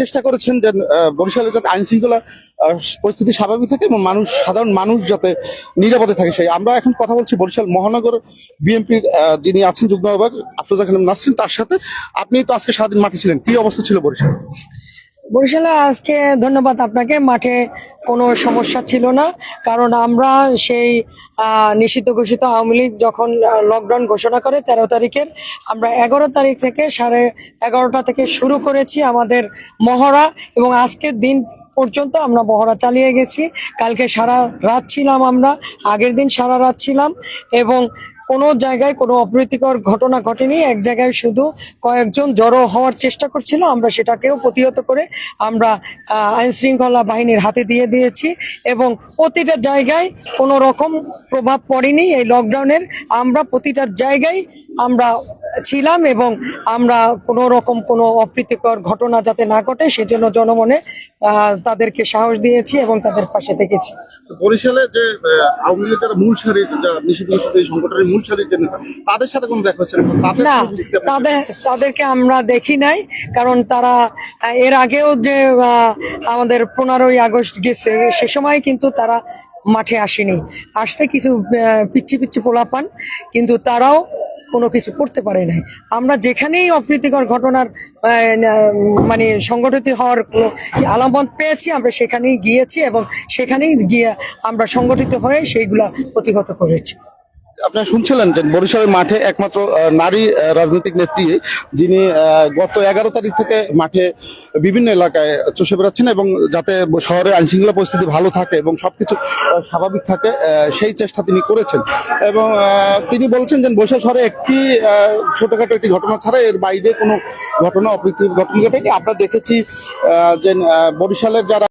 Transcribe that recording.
চেষ্টা করেছেন যে বরিশালে যাতে আইন শৃঙ্খলা পরিস্থিতি স্বাভাবিক থাকে এবং মানুষ, সাধারণ মানুষ যাতে নিরাপদে থাকে সেই। আমরা এখন কথা বলছি বরিশাল মহানগর বিএনপির যিনি আছেন যুগ্ম আহ্বায়ক আফরোজা খান নাসরিন, তার সাথে। আপনি তো আজকে সারাদিন মাঠে ছিলেন। কি অবস্থা ছিল বরিশাল? বরিশালে আজকে ধন্যবাদ আপনাকে। মাঠে কোনো সমস্যা ছিল না, কারণ আমরা সেই নিষিদ্ধ ঘোষিত আওয়ামী লীগ যখন লকডাউন ঘোষণা করে তেরো তারিখের, আমরা এগারো তারিখ থেকে সাড়ে এগারোটা থেকে শুরু করেছি আমাদের মহড়া এবং আজকের দিন পর্যন্ত আমরা মহড়া চালিয়ে গেছি। কালকে সারা রাত ছিলাম আমরা, আগের দিন সারা রাত ছিলাম এবং কোনো জায়গায় কোনো অপ্রীতিকর ঘটনা ঘটেনি, এক জায়গায় শুধু কয়েকজন জড়ো হওয়ার চেষ্টা করছিল, আমরা সেটাকেও প্রতিহত করে আমরা আইন শৃঙ্খলা বাহিনীর হাতে দিয়ে দিয়েছি এবং প্রতিটা জায়গায় কোনো রকম প্রভাব পড়েনি এই লকডাউনের আমরা প্রতিটা জায়গায় আমরা ছিলাম এবং আমরা কোনো রকম কোনো অপ্রীতিকর ঘটনা যাতে না ঘটে, সেজন্য জনমনে তাদেরকে সাহস দিয়েছি এবং তাদের পাশে থেকেছি। বরিশালে যে আওয়ামী লীগের যারা মূল সারির যা নিষিদ্ধ এই সংগঠনের মূল সারির যে নেতা তাদের সাথে কোনো দেখা হচ্ছে না? তাদের তাদেরকে আমরা দেখি নাই কারণ তারা এর আগেও যে আমাদের পনেরোই আগস্ট গেছে সে সময় কিন্তু তারা মাঠে আসেনি। আসছে কিছু পিচ্ছি পিচ্ছি পোলাপান কিন্তু তারাও কোনো কিছু করতে পারে নাই। আমরা যেখানেই অপ্রীতিকর ঘটনার মানে সংগঠিত হওয়ার আলামত পেয়েছি, আমরা সেখানেই গিয়েছি এবং সেখানেই গিয়ে আমরা সংগঠিত হয়ে সেইগুলা প্রতিহত করেছি। আপনারা শুনছিলেন যে বরিশালের মাঠে একমাত্র নারী রাজনৈতিক নেত্রী যিনি গত এগারো তারিখ থেকে মাঠে বিভিন্ন এলাকায় চষে বেড়াচ্ছেন এবং যাতে শহরে আইন শৃঙ্খলা পরিস্থিতি ভালো থাকে এবং সবকিছু স্বাভাবিক থাকে সেই চেষ্টা তিনি করেছেন। এবং তিনি বলছেন যে বরিশাল শহরে একটি ছোটখাটো একটি ঘটনা ছাড়া এর বাইরে কোনো ঘটনা অপ্রীতি ঘটনা ঘটেনি। আমরা দেখেছি যে বরিশালের যারা